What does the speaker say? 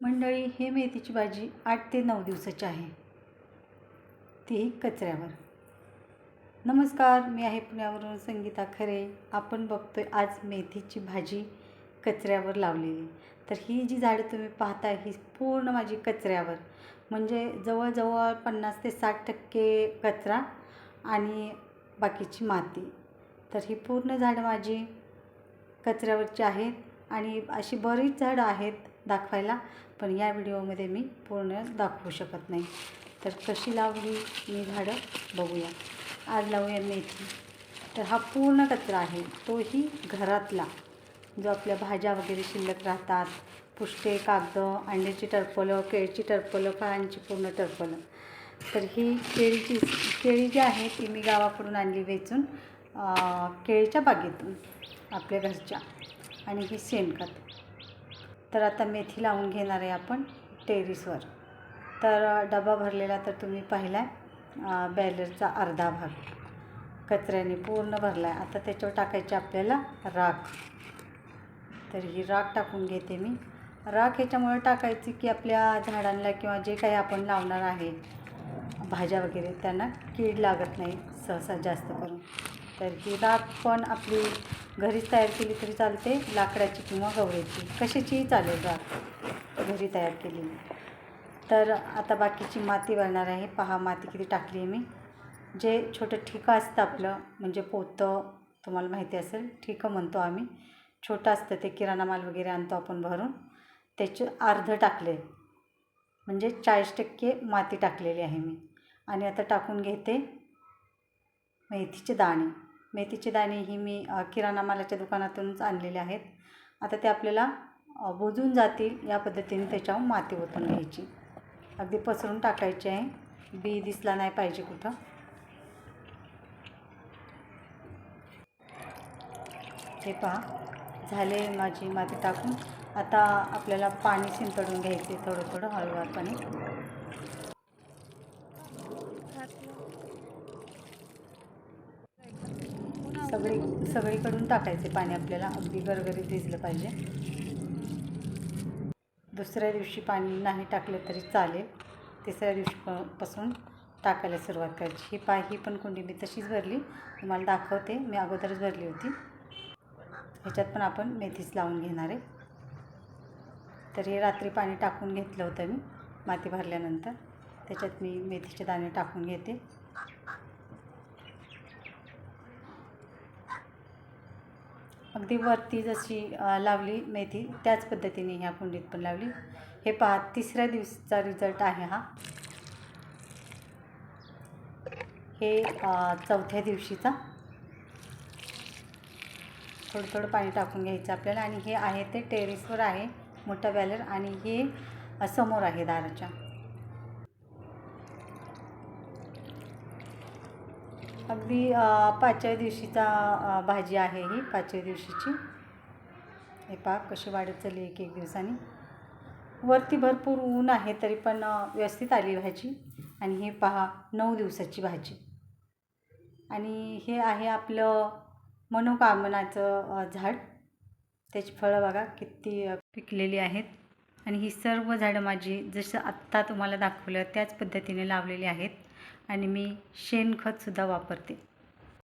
मंडळी हे मेथीची भाजी आठ ते नऊ दिवसाची आहे. तीही कचऱ्यावर. नमस्कार मी आहे पुण्यावरून संगीता खरे. आपण बघतोय आज मेथीची भाजी कचऱ्यावर लावलेली. तर ही जी झाडं तुम्ही पाहता ही पूर्ण माझी कचऱ्यावर. म्हणजे जवळजवळ पन्नास ते साठ टक्के कचरा आणि बाकीची माती. तर ही पूर्ण झाडं माझी कचऱ्यावरची आहेत. आणि अशी बरीच झाडं आहेत दाखवायला पण या व्हिडिओमध्ये मी पूर्ण दाखवू शकत नाही. तर कशी लावली मी झाडं बघूया. आज लावूया मेथी. तर हा पूर्ण कचरा आहे. तोही घरातला. जो आपल्या भाज्या वगैरे शिल्लक राहतात पुष्टे कागद अंड्याची टरफलं केळीची टरफलं फळांची पूर्ण टरफलं. तर ही केळीची केळी जी आहे ती मी गावाकडून आणली वेचून केळीच्या बागेतून आपल्या घरच्या. आणि हे शेणखत. तर आता मेथी लावून घेणार आहे आपण टेरिसवर. तर डबा भरलेला तर तुम्ही पाहिला आहे बॅलरचा अर्धा भाग. कचऱ्याने पूर्ण भरला आहे आता त्याच्यावर टाकायची आपल्याला राख. तर ही राख टाकून घेते मी. राख ह्याच्यामुळे टाकायची की आपल्या झाडांना किंवा जे काही आपण लावणार आहे भाज्या वगैरे त्यांना कीड लागत नाही सहसा जास्त करून. तर ही राख पण आपली घरीच तयार केली तरी चालते लाकडाची किंवा गवऱ्याची कशाचीही चालेल राख घरी तयार केली तर आता बाकीची माती भरणार आहे. पहा माती किती टाकली आहे मी. जे छोटं ठिकं असतं आपलं म्हणजे पोतं तुम्हाला माहिती असेल ठिकं म्हणतो आम्ही. छोटं असतं ते किराणा माल वगैरे आणतो आपण भरून. त्याचे अर्ध टाकले. म्हणजे चाळीस टक्के माती टाकलेली आहे मी. आणि आता टाकून घेते मेथीचे दाणे. मेथीचे दाणे ही मी किराणा मालाच्या दुकानातूनच आणलेले आहेत. आता ते आपल्याला बुजून जातील या पद्धतीने त्याच्यावर माती ओतून घ्यायची. अगदी पसरून टाकायची आहे. बी दिसला नाही पाहिजे कुठं. हे पहा झाले माझी माती टाकून. आता आपल्याला पाणी शिंपडून घ्यायचे थोडं थोडं हळूवार पाणी सगळी सगळीकडून टाकायचे पाणी आपल्याला. अगदी गरगरीत भिजलं पाहिजे. दुसऱ्या दिवशी पाणी नाही टाकलं तरी चालेल. तिसऱ्या दिवशी पासून टाकायला सुरुवात करायची. ही पाय ही पण कुंडी मी तशीच भरली. तुम्हाला दाखवते. मी अगोदरच भरली होती. ह्याच्यात पण आपण मेथीच लावून घेणार आहे. तर हे रात्री पाणी टाकून घेतलं होतं मी माती भरल्यानंतर. त्याच्यात मी मेथीचे दाणे टाकून घेते. अगदी वरती जशी लावली मेथी त्याच पद्धतीने ह्या कुंडीत पण लावली. हे पहा तिसऱ्या दिवसाचा रिझल्ट आहे हा. हे चौथ्या दिवशीचा. थोडं थोडं पाणी टाकून घ्यायचं आपल्याला. आणि हे आहे ते टेरेसवर आहे मोठं बॅलर. आणि हे समोर आहे दाराच्या. अगदी पाचव्या दिवशीचा भाजी आहे ही पाचव्या दिवशीची. हे पहा कशी वाढत चालली एक एक दिवसांनी. वरती भरपूर ऊन आहे तरी पण व्यवस्थित आली भाजी. आणि हे पहा नऊ दिवसाची भाजी. आणि हे आहे आपलं मनोकामनाचं झाड. त्याची फळं बघा किती पिकलेली आहेत. आणि ही सर्व झाडं माझी जसं आत्ता तुम्हाला दाखवलं त्याच पद्धतीने लावलेली आहेत. आणि मी शेणखतसुद्धा वापरते.